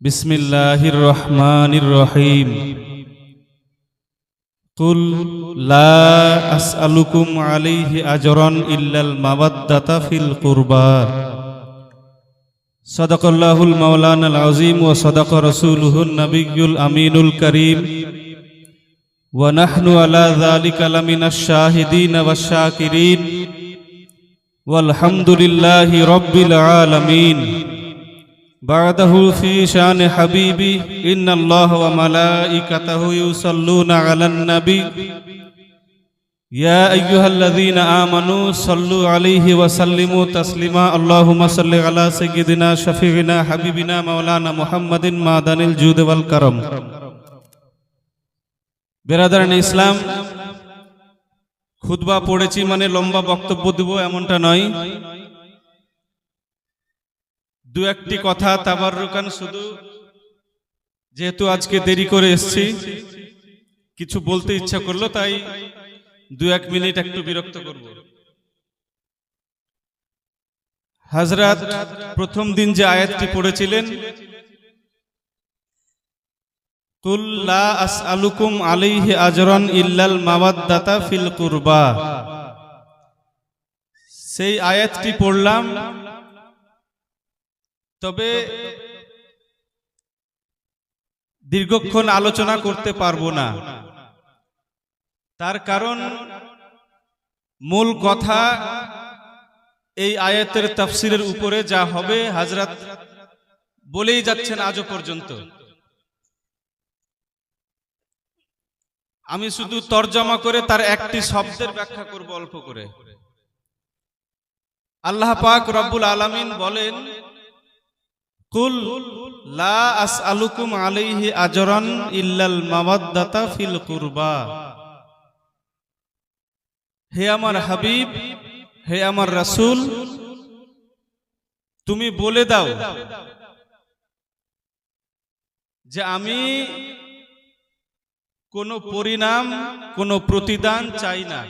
بسم الله الرحمن الرحيم قل لا أسألكم عليه أجرا إلا المودة في القربى صدق الله المولانا العظيم وصدق رسوله النبي الأمين الكريم ونحن على ذلك لمن الشاهدين والشاكرين والحمد لله رب العالمين بعده في شان حبيبي إن الله وملائكته يصلون على النبي يا أيها الذين آمنوا صلوا عليه وسلموا تسليما اللهم صل على سيدنا شفيعنا حبيبنا مولانا محمد معدن الجود والكرم বেরাদারান ইসলাম খুতবা পড়েছি মানে লম্বা বক্তব্য দেব এমনটা নয় দু একটি কথা তাবার রুকান শুধু। যেহেতু আজকে দেরি করে এসছি কিছু বলতে ইচ্ছা করল তাই দু এক মিনিট একটু বিরক্ত করব। হাজরাত প্রথম দিন যে আয়াতটি পড়েছিলেন আলাইহি আজরান ইল্লাল মাওয়াদ্দাতা ফিল কুরবা। সেই আয়াতটি পড়লাম তবে দীর্ঘক্ষণ আলোচনা করতে পারব না। তার কারণ মূল কথা এই আয়াতের তাফসিরের উপরে যা হবে হাজরাত বলেই যাচ্ছেন আজও পর্যন্ত। আমি শুধু তর্জমা করে তার একটি শব্দের ব্যাখ্যা করব অল্প করে। আল্লাহ পাক রব্বুল আলামিন বলেন কুল লা আসআলুকুম আলাইহি আজরান ইল্লাল মাওয়াদ্দাতা ফিল কুরবা। হে আমার হাবিব, হে আমার রাসূল, তুমি বলে দাও যে আমি কোনো পরিণাম, কোনো প্রতিদান চাই না।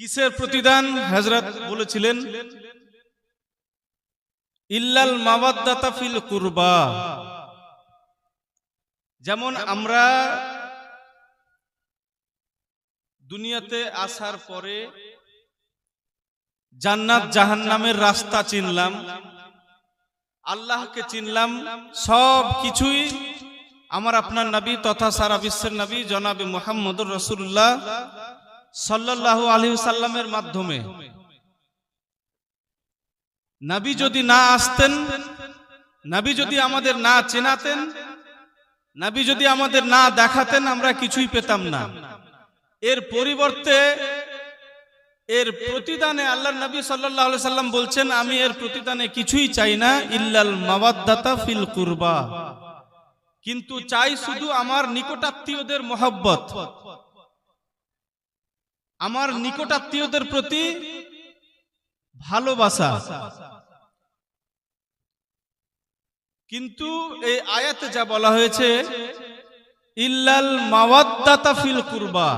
কিসের প্রতিদান? হযরত বলেছিলেন ইল্লাল মাওয়াদ্দাতা ফিল কুরবা। যেমন আমরা দুনিয়াতে আসার পরে জান্নাত জাহান্নামের রাস্তা চিনলাম আল্লাহকে চিনলাম সব কিছুই আমার আপনার নবী তথা সারা বিশ্বের নবী জনাবে মোহাম্মদুর রসুল্লাহ সাল্লাল্লাহু আলাইহি সাল্লামের মাধ্যমে। নবী যদি না আসতেন, নবী যদি আমাদের না চেনাতেন, নবী যদি আমাদের না দেখাতেন, আমরা কিছুই পেতাম না। এর পরিবর্তে, এর প্রতিদানে আল্লাহ নবী আলাইহি সাল্লাম বলছেন, আমি এর প্রতিদানে কিছুই চাই না, ইল্লাল মাওয়াদ্দাতা ফিল কুরবা। কিন্তু চাই শুধু আমার নিকটাত্মীয়দের মহব্বত। আমার নিকটাত্মীয়দের প্রতি ভালোবাসা। কিন্তু এই আয়াতে যা বলা হয়েছে, ইল্লাল মাওয়াদ্দাতা ফিল কুরবা।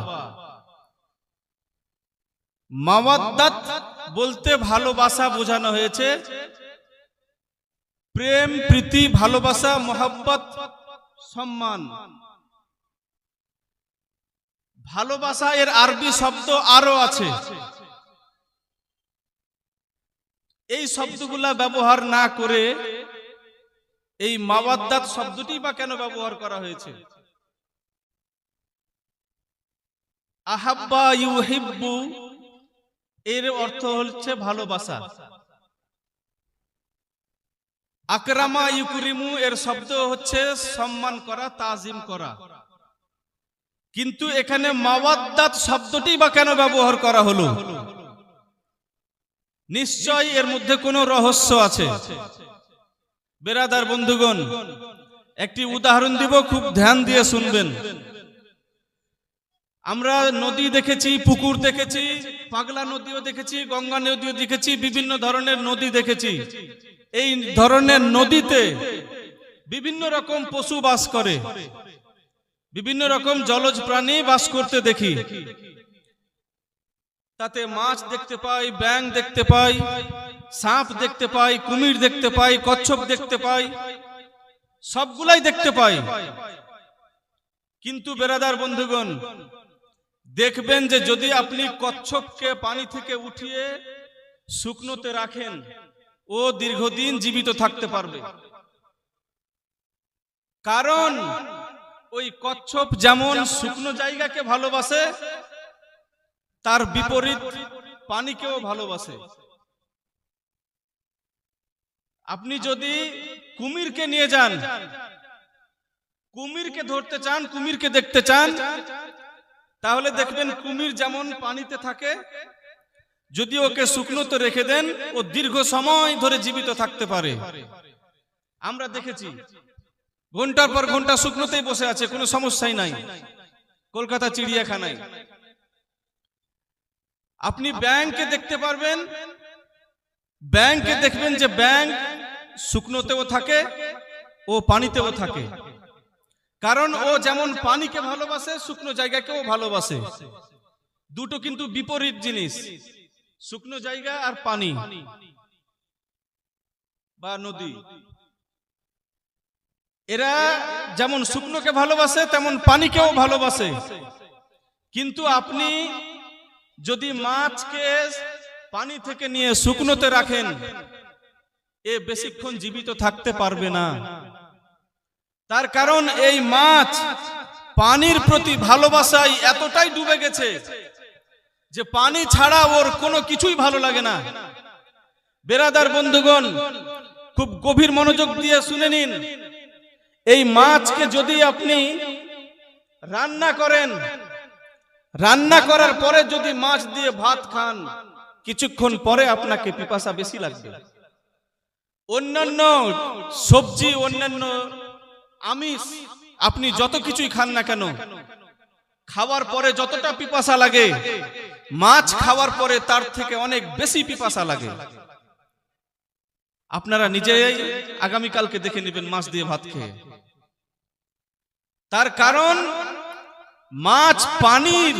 মাওয়াদ্দাত বলতে ভালোবাসা বোঝানো হয়েছে। প্রেম, প্রীতি, ভালোবাসা, মোহাব্বত, সম্মান। ভালোবাসা এর আরবি শব্দ আরও আছে। এই শব্দগুলা ব্যবহার না করে এই মাওয়াদ্দাত শব্দটি বা কেন ব্যবহার করা হয়েছে? আহাব্বা ইউহিব্বু, এর অর্থ হচ্ছে ভালোবাসা। আকরামা ইউকুরিমু, এর শব্দ হচ্ছে সম্মান করা, তাজিম করা। কিন্তু এখানে মাওয়াদ্দাত শব্দটি বা কেন ব্যবহার করা হলো? নিশ্চয় এর মধ্যে কোনো রহস্য আছে। বেরাদার বন্ধুগণ, একটি উদাহরণ দিব, খুব ধ্যান দিয়ে শুনবেন। আমরা নদী দেখেছি, পুকুর দেখেছি, পাগলা নদীও দেখেছি, গঙ্গা নদীও দেখেছি, বিভিন্ন ধরনের নদী দেখেছি। এই ধরনের নদীতে বিভিন্ন রকম পশু বাস করে। বিভিন্ন রকম জলজ প্রাণী বাস করতে দেখি। তাতে মাছ দেখতে পাই ব্যাং দেখতে পাই, সাপ দেখতে পাই, কুমির দেখতে পাই, কচ্ছপ দেখতে পাই, সবগুলাই দেখতে পাই। কিন্তু বেরাদার বন্ধুগণ, দেখবেন যে যদি আপনি কচ্ছপকে পানি থেকে উঠিয়ে শুকনোতে রাখেন, ও দীর্ঘদিন জীবিত থাকতে পারবে। কারণ ওই কচ্ছপ যেমন শুকনো জায়গাকে ভালোবাসে তার বিপরীত পানিকেও ভালোবাসে। আপনি যদি কুমিরকে নিয়ে যান, কুমিরকে ধরতে চান, কুমিরকে দেখতে চান, তাহলে দেখবেন কুমির যেমন পানিতে থাকে, যদি ওকে শুকনোতে রেখে দেন, ও দীর্ঘ সময় ধরে জীবিত থাকতে পারে। আমরা দেখেছি, ঘণ্টার পর ঘণ্টা শুকনোতেই বসে আছে, কোনো সমস্যাই নাই। কলকাতা চিড়িয়াখানায়। আপনি ব্যাংকে দেখতে পারবেন, ব্যাংকে দেখবেন যে ব্যাংক শুকনোতেও থাকে ও পানিতেও থাকে। কারণ ও যেমন পানিকে ভালোবাসে, শুকনো জায়গাকেও ভালোবাসে। দুটো কিন্তু বিপরীত জিনিস, শুকনো জায়গা আর পানি বা নদী। এরা যেমন শুকনোকে ভালোবাসে, তেমন পানিকেও ভালোবাসে। কিন্তু আপনি যদি মাছকে পানি থেকে নিয়ে শুকনোতে রাখেন, এ বেশিক্ষণ জীবিত থাকতে পারবে না। তার কারণ এই মাছ পানির প্রতি ভালোবাসায় এতটাই ডুবে গেছে যে পানি ছাড়া ওর কোনো কিছুই ভালো লাগে না। বেরাদার বন্ধুগণ, খুব গভীর মনোযোগ দিয়ে শুনে নিন, এই মাছকে যদি আপনি রান্না করেন রান্না করার পরে যদি মাছ দিয়ে ভাত খান, কিছুক্ষণ পরে আপনাকে পিপাসা বেশি লাগবে। অন্যান্য সবজি, অন্যান্য আমিষ, আপনি যত কিছুই খান না কেন, খাওয়ার পরে যতটা পিপাসা লাগে, মাছ খাওয়ার পরে তার থেকে অনেক বেশি পিপাসা লাগে। আপনারা নিজেই আগামীকালকে দেখে নেবেন মাছ দিয়ে ভাত খেয়ে। তার কারণ মাছ পানির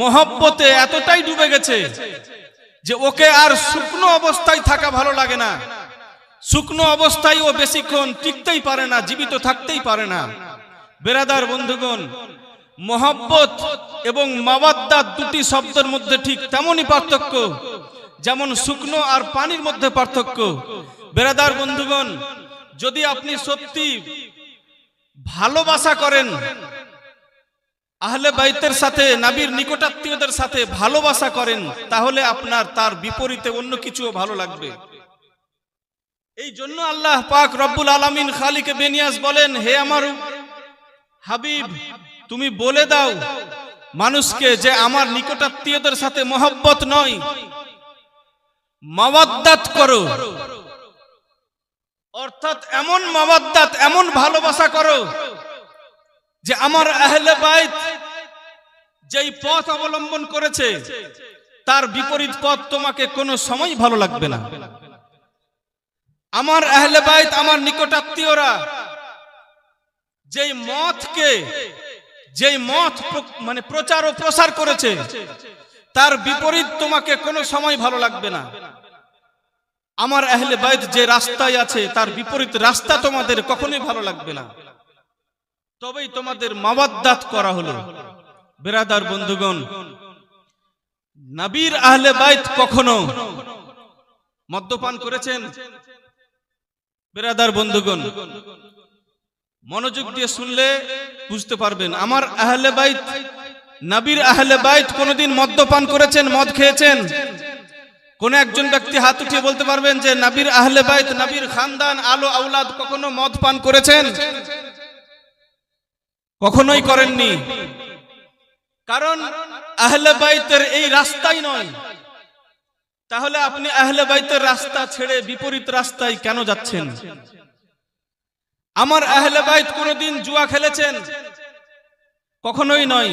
মহব্বতে এতটাই ডুবে গেছে যে ওকে আর শুকনো অবস্থায় থাকা ভালো লাগে না। শুকনো অবস্থায় ও বেশিক্ষণ টিকতেই পারে না, জীবিত থাকতেই পারে না। বেরাদার বন্ধুগণ, মহব্বত এবং মাওয়াদ্দাত দুটি শব্দের মধ্যে ঠিক তেমনই পার্থক্য, যেমন শুকনো আর পানির মধ্যে পার্থক্য। বেরাদার বন্ধুগণ, যদি আপনি সত্যি ভালোবাসা করেন আহলে বাইতের সাথে, নাবির নিকটাত্মীয়দের সাথে ভালোবাসা করেন, তাহলে আপনার তার বিপরীতে অন্য কিছুও ভালো লাগবে। এই জন্য আল্লাহ পাক রব্বুল আলামিন খালিকে বেনিয়াস বলেন, হে আমার, হাবিব, তুমি বলে দাও, মানুষকে যে আমার নিকটাত্মীয়দের সাথে মহব্বত নয় করো। অর্থাৎ এমন মাওয়াদ্দাত, এমন ভালোবাসা করো, যে আমার আহলে বাইত যেই পথ অবলম্বন করেছে, তার বিপরীত পথ তোমাকে কোনো সময় ভালো লাগবে না। আমার আহলে বাইত, আমার নিকটাত্মীয়রা যেই মতকে, যেই মত মানে প্রচার ও প্রসার করেছে, তার বিপরীত তোমাকে কোনো সময় ভালো লাগবে না। আমার আহলে বাইত যে রাস্তায় আছে, তার বিপরীত রাস্তা তোমাদের কখনোই ভালো লাগবে না। তবেই তোমাদের মাওয়াদ্দাত করা হলো। বেরাদার বন্ধুগণ, নবীর আহলে বাইত কখনো মদ্যপান করেছেন? বেরাদার বন্ধুগণ, মনোযোগ দিয়ে শুনলে বুঝতে পারবেন। আমার আহলে বাইত, নাবির আহলে বাইত কোনোদিন মদ্যপান করেছেন, মদ খেয়েছেন? কোন একজন ব্যক্তি হাত উঠিয়ে বলতে পারবেন যে, নবীর আহলে বাইত, নবীর খানদান, আলো আউলাদ কখনো মদ পান করেছেন? কখনোই করেননি। কারণ আহলে বাইতের এই রাস্তাই নয়। তাহলে আপনি আহলে বাইতের রাস্তা ছেড়ে বিপরীত রাস্তায় কেন যাচ্ছেন? আমার আহলে বাইত কোনোদিন জুয়া খেলেছেন? কখনোই নয়।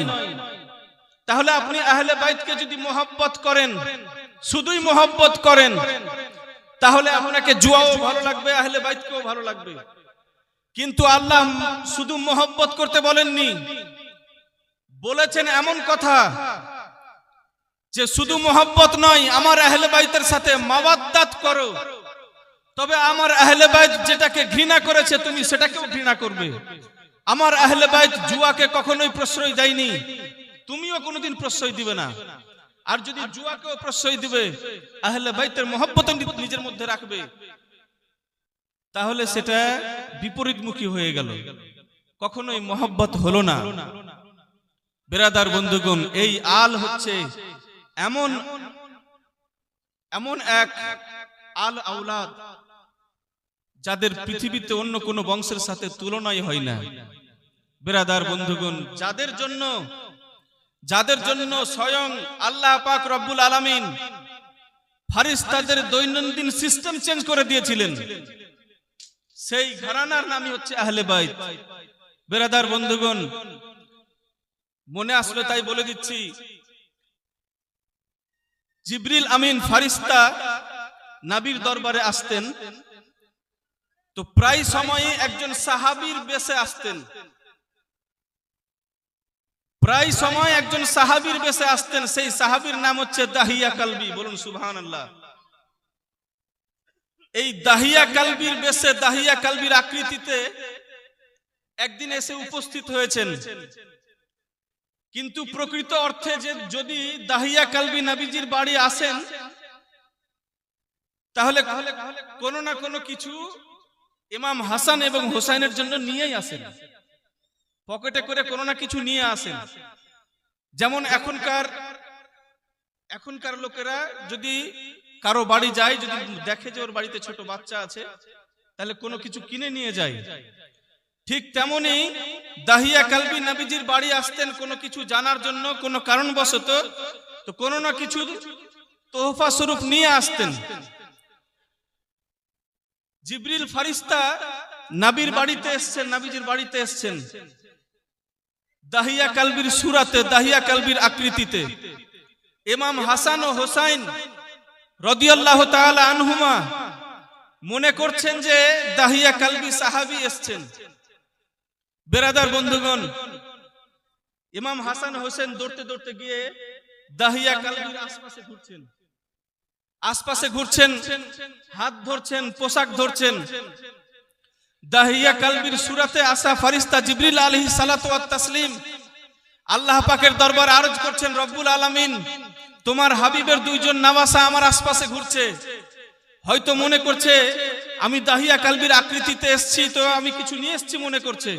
তাহলে আপনি আহলে বাইতকে যদি মোহাব্বত করেন, শুধুই মোহাব্বত করেন, তাহলে আপনাকে জুয়াও ভালো লাগবে, আহলে বাইতকেও ভালো লাগবে। কিন্তু আল্লাহ শুধু মোহব্বত করতে বলেননি বলেছেন এমন কথা যে শুধু মোহাব্বত নয়, আমার আহলে বাইতের সাথে মাওয়াদ্দাত করো। তবে আমার আহলে বাইত যেটাকে ঘৃণা করেছে, তুমি সেটাকেও ঘৃণা করবে। আমার আহলে বাইত জুয়াকে কখনোই প্রশ্রয় দেয়নি, তুমিও কোনোদিন প্রশ্রয় দিবে না। আর যদি জুয়াকেও প্রশ্রয় দিবে, আহলে বাইতের মোহাব্বত নিজের মধ্যে রাখবে। তাহলে সেটা বিপরীতমুখী হয়ে গেল। কখনোই মহব্বত হলো না। বেরাদার বন্ধুগণ, এই আল হচ্ছে এমন এমন এক আল আউলাদ যাদের পৃথিবীতে অন্য কোন বংশের সাথে তুলনাই হয় না। বেরাদার বন্ধুগণ, যাদের জন্য যাদের জন্য স্বয়ং আল্লাহ পাক রব্বুল আলামিন ফারিস্তাদের দৈনন্দিন সিস্টেম চেঞ্জ করে দিয়েছিলেন। সেই ঘরানার নামই হচ্ছে আহলে বাইত। বেরাদার বন্ধুগণ মনে আসলে, তাই বলে দিচ্ছি। জিবরিল আমিন ফারিস্তা নাবির দরবারে আসতেন। তো প্রায় সময়ে একজন সাহাবীর বেশে আসতেন। প্রায় সময় একজন সাহাবীর বেশে আসতেন, সেই সাহাবীর নাম হচ্ছে দাহিয়া কালবি। বলুন সুবহান এই দাহিয়া কালবির বেশে, দাহিয়া কালবির আকৃতিতে একদিন এসে উপস্থিত হয়েছেন। কিন্তু প্রকৃত অর্থে যে যদি দাহিয়া কালবি নাবিজির বাড়ি আসেন, তাহলে কোনো না কোনো কিছু ইমাম হাসান এবং হোসাইনের জন্য নিয়েই আসেন। পকেটে করে কোনো না কিছু নিয়ে আসেন। যেমন এখনকার এখনকার লোকেরা যদি কারও বাড়ি যায়, যদি দেখে যে ওর বাড়িতে ছোট বাচ্চা আছে, তাহলে কোনো কিছু কিনে নিয়ে যায়। ঠিক তেমনি দাহিয়া কালবি নাবিজির বাড়ি আসতেন কোনো কিছু জানার জন্য, কোনো কারণবশত তো কোনো না কিছু তোহফা স্বরূপ নিয়ে আসতেন। জিবরিল ফারিস্তা নাবির বাড়িতে এসছেন, নাবিজির বাড়িতে এসছেন। দাহিয়া কালবির সুরাতে, দাহিয়া কালবির আকৃতিতে। ইমাম হাসান ও হোসাইন রদিয়াল্লাহ তাআলা আনহুমা মনে করছেন যে দাহিয়া কালবি সাহাবি এসছেন। বেরাদার বন্ধুগণ, ইমাম হাসান হোসেন দৌড়তে দৌড়তে গিয়ে দাহিয়া কালবির আশপাশে ঘুরছেন। আশপাশে ঘুরছেন, হাত ধরছেন, পোশাক ধরছেন। দাহিয়া কালবির সুরাতে আসা ফারিস্তা জিবরিল আলহি সালাত তাসলিম, আল্লাহ পাকের দরবার আরজ করছেন, রব্বুল আলামিন, তোমার হাবিবের দুইজন নামাসা আমার আশপাশে ঘুরছে। হয়তো মনে করছে, আমি দাহিয়া কালবির আকৃতিতে এসছি, তো আমি কিছু নিয়ে এসছি মনে করছে।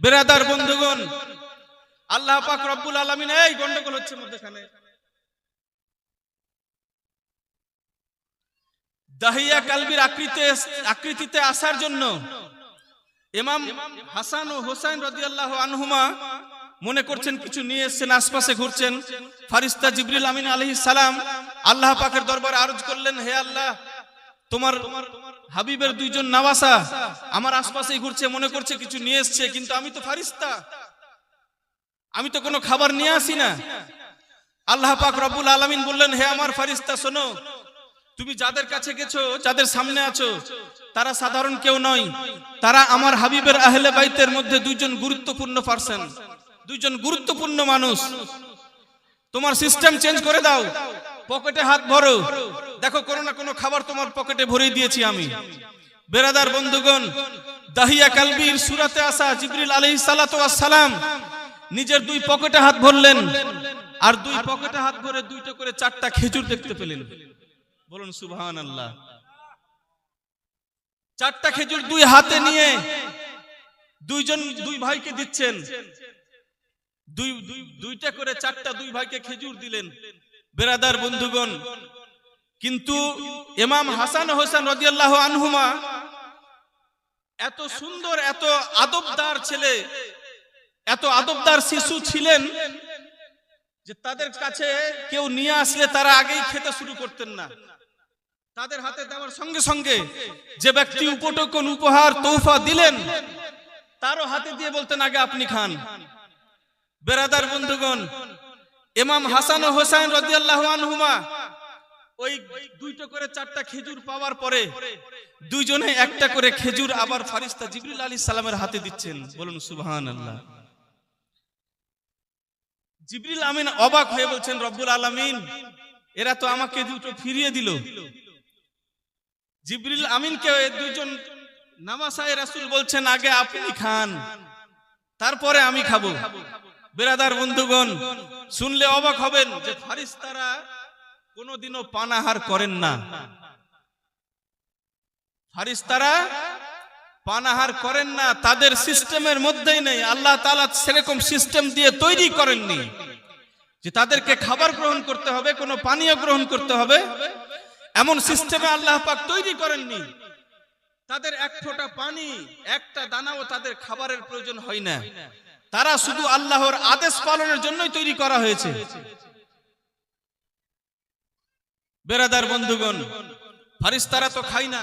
বেরাদার বন্ধুগণ, আল্লাহ পাক রব্বুল আলামিন এই গন্ডগোল হচ্ছে মধ্যখানে। দাহিয়া কালবির আকৃতিতে আকৃতিতে আসার জন্য ইমাম হাসান ও হোসেন রাদিয়াল্লাহু আনহুমা মনে করছেন কিছু নিয়ে এসেছেন, আশপাশে ঘুরছেন। ফারিস্তা জিবরিল আমিন আলাইহিস সালাম আল্লাহ পাকের দরবারে আরজ করলেন, হে আল্লাহ তোমার হাবিবের দুইজন নাওয়াসা আমার আশপাশেই ঘুরছে, মনে করছে কিছু নিয়ে এসছে, কিন্তু আমি তো ফারিস্তা। আমি তো কোনো খাবার নিয়ে আসি না। আল্লাহ পাক রব্বুল আলামিন বললেন, হে আমার ফারিস্তা, শোনো, তুমি যাদের কাছে গেছো, যাদের সামনে আছো, তারা সাধারণ কেউ নয়। তারা আমার হাবিবের আহলে বাইতের মধ্যে দুইজন গুরুত্বপূর্ণ পার্সন, দুইজন গুরুত্বপূর্ণ মানুষ। তোমার সিস্টেম চেঞ্জ করে দাও। পকেটে হাত ভরো। দেখো, কোনো না কোনো খাবার তোমার পকেটে ভরে দিয়েছি আমি। বেরাদার বন্ধুগণ, দাহিয়া কালবির সুরাতে আসা জিবরিল ওয়াস সালাম নিজের দুই পকেটে হাত ভরলেন আর দুই পকেটে হাত ভরে দুইটা করে চারটা খেজুর দেখতে পেলেন। বলুন সুবহান আল্লাহ চারটা খেজুর দুই হাতে নিয়ে দুইজন দুই ভাইকে দিচ্ছেন। দুই- দুইটা করে চারটা দুই ভাইকে খেজুর দিলেন। বেরাদার বন্ধুগণ, কিন্তু ইমাম হাসান হোসেন রদিয়াল্লাহ আনহুমা এত সুন্দর, এত আদবদার ছেলে, এত আদবদার শিশু ছিলেন যে তাদের কাছে কেউ নিয়ে আসলে তারা আগেই খেতে শুরু করতেন না। তাদের হাতে দেওয়ার সঙ্গে সঙ্গে যে ব্যক্তি উপটকন উপহার তৌফা দিলেন, তারও হাতে দিয়ে বলতেন, আগে আপনি খান। বেরাদার বন্ধুগণ ইমাম হাসান ও হোসাইন রাদিয়াল্লাহু ওই দুইটা করে চারটা খেজুর পাওয়ার পরে দুইজনে একটা করে খেজুর আবার ফারিস্তা জিবরুল আলী সালামের হাতে দিচ্ছেন। বলুন, সুবহানাল্লাহ। জিবরিল আমিন অবাক হয়ে বলছেন, রব্বুল আলামিন, এরা তো আমাকে দুটো ফিরিয়ে দিল। জিবরিল আমিনকে ওই দুইজন নামাসায় রাসুল বলছেন, আগে আপনি খান, তারপরে আমি খাব। বেরাদার বন্ধুগণ, শুনলে অবাক হবেন যে ফারিস্তারা কোনোদিনও পানাহার করেন না। ফারিস্তারা পানাহার করেন না, তাদের সিস্টেমের মধ্যেই নেই। আল্লাহ তালা সেরকম সিস্টেম দিয়ে তৈরি করেননি যে তাদেরকে খাবার গ্রহণ করতে হবে, কোনো পানীয় গ্রহণ করতে হবে। এমন সিস্টেমে আল্লাহ পাক তৈরি করেননি। তাদের এক ফোঁটা পানি, একটা দানাও তাদের খাবারের প্রয়োজন হয় না। তারা শুধু আল্লাহর আদেশ পালনের জন্যই তৈরি করা হয়েছে। বেরাদার বন্ধুগণ, ফারিস্তারা তো খায় না।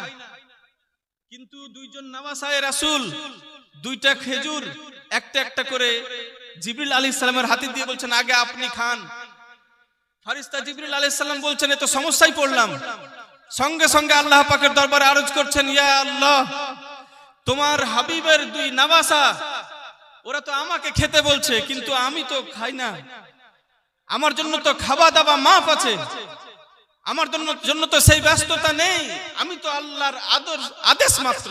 কিন্তু দুইজন নামাসায় রাসূল, দুইটা খেজুর, একটা একটা করে জিবরিল আলী সালামের হাতে দিয়ে বলছেন, আগে আপনি খান। ফারিস্তা জিবরিল আলী সাল্লাম বলছেন, এ তো সমস্যায় পড়লাম। সঙ্গে সঙ্গে আল্লাহ পাকের দরবারে আরজ করছেন, ইয়া আল্লাহ, তোমার হাবিবের দুই নামাসা ওরা তো আমাকে খেতে বলছে কিন্তু আমি তো খাই না। আমার জন্য তো খাওয়া দাওয়া মাফ আছে। আমার জন্য জন্য তো সেই ব্যস্ততা নেই। আমি তো আল্লাহর আদর আদেশ মাত্র।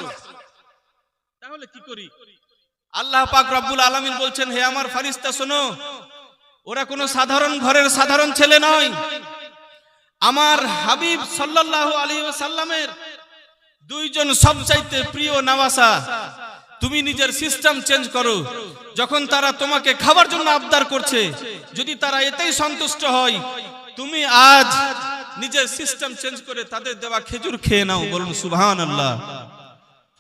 তাহলে কি করি? আল্লাহ পাক রব্বুল আলামিন বলছেন হে আমার ফারিস্তা শোনো। ওরা কোনো সাধারণ ঘরের সাধারণ ছেলে নয়। আমার হাবিব সাল্লাল্লাহু আলী সাল্লামের দুইজন সবচাইতে প্রিয় নাওয়াসা। তুমি নিজের সিস্টেম চেঞ্জ করো। যখন তারা তোমাকে খাবার জন্য আবদার করছে, যদি তারা এতেই সন্তুষ্ট হয়, তুমি আজ নিজের সিস্টেম চেঞ্জ করে তাদের দেওয়া খেজুর খেয়ে নাও, বলুন সুবহান আল্লাহ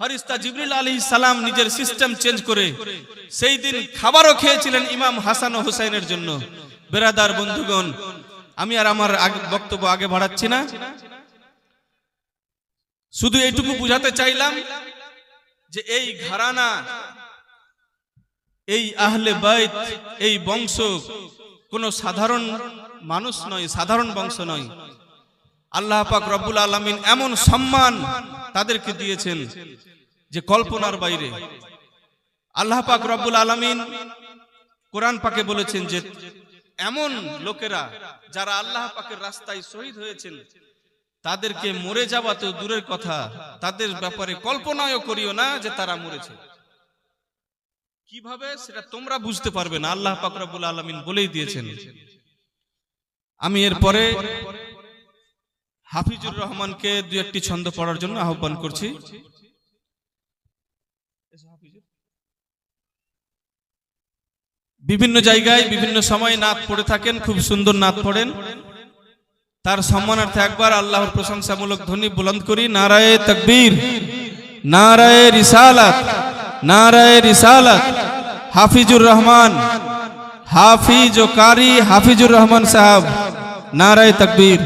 ফারিস্তা জিবরিল আলী সালাম নিজের সিস্টেম চেঞ্জ করে সেই দিন খাবারও খেয়েছিলেন ইমাম হাসান ও হুসাইনের জন্য। বেরাদার বন্ধুগণ, আমি আর আমার বক্তব্য আগে বাড়াচ্ছি না। শুধু এইটুকু বুঝাতে চাইলাম যে এই ঘরানা, এই আহলে বাইত, এই বংশ কোন সাধারণ মানুষ নয়, সাধারণ বংশ নয়। আল্লাহ পাক রব্বুল আলামিন এমন সম্মান তাদেরকে দিয়েছেন যে কল্পনার বাইরে। আল্লাহ পাক রব্বুল আলামিন কোরআন পাকে বলেছেন যে এমন লোকেরা যারা আল্লাহ পাকের রাস্তায় শহীদ হয়েছেন তাদেরকে মরে যাওয়া তো দূরের কথা। তাদের ব্যাপারে কল্পনাও করিও না যে তারা মরেছে। কীভাবে? সেটা তোমরা বুঝতে পারবে না। আল্লাহ পাক রব্বুল আলামিন বলেই দিয়েছেন। আমি এরপরে হাফিজুর রহমানকে দু একটি ছন্দ পড়ার জন্য আহ্বান করছি। বিভিন্ন জায়গায় বিভিন্ন সময় নাত পড়ে থাকেন খুব সুন্দর নাত পড়েন। তার সম্মানার্থে একবার আল্লাহর প্রশংসামূলক ধ্বনি বুলন্দ করি, নারায় তকবীর, নারায় রিসালাত নারায় রিসালাত। হাফিজুর রহমান হাফিজ ও কারি হাফিজুর রহমান সাহেব, নারায় তকবীর।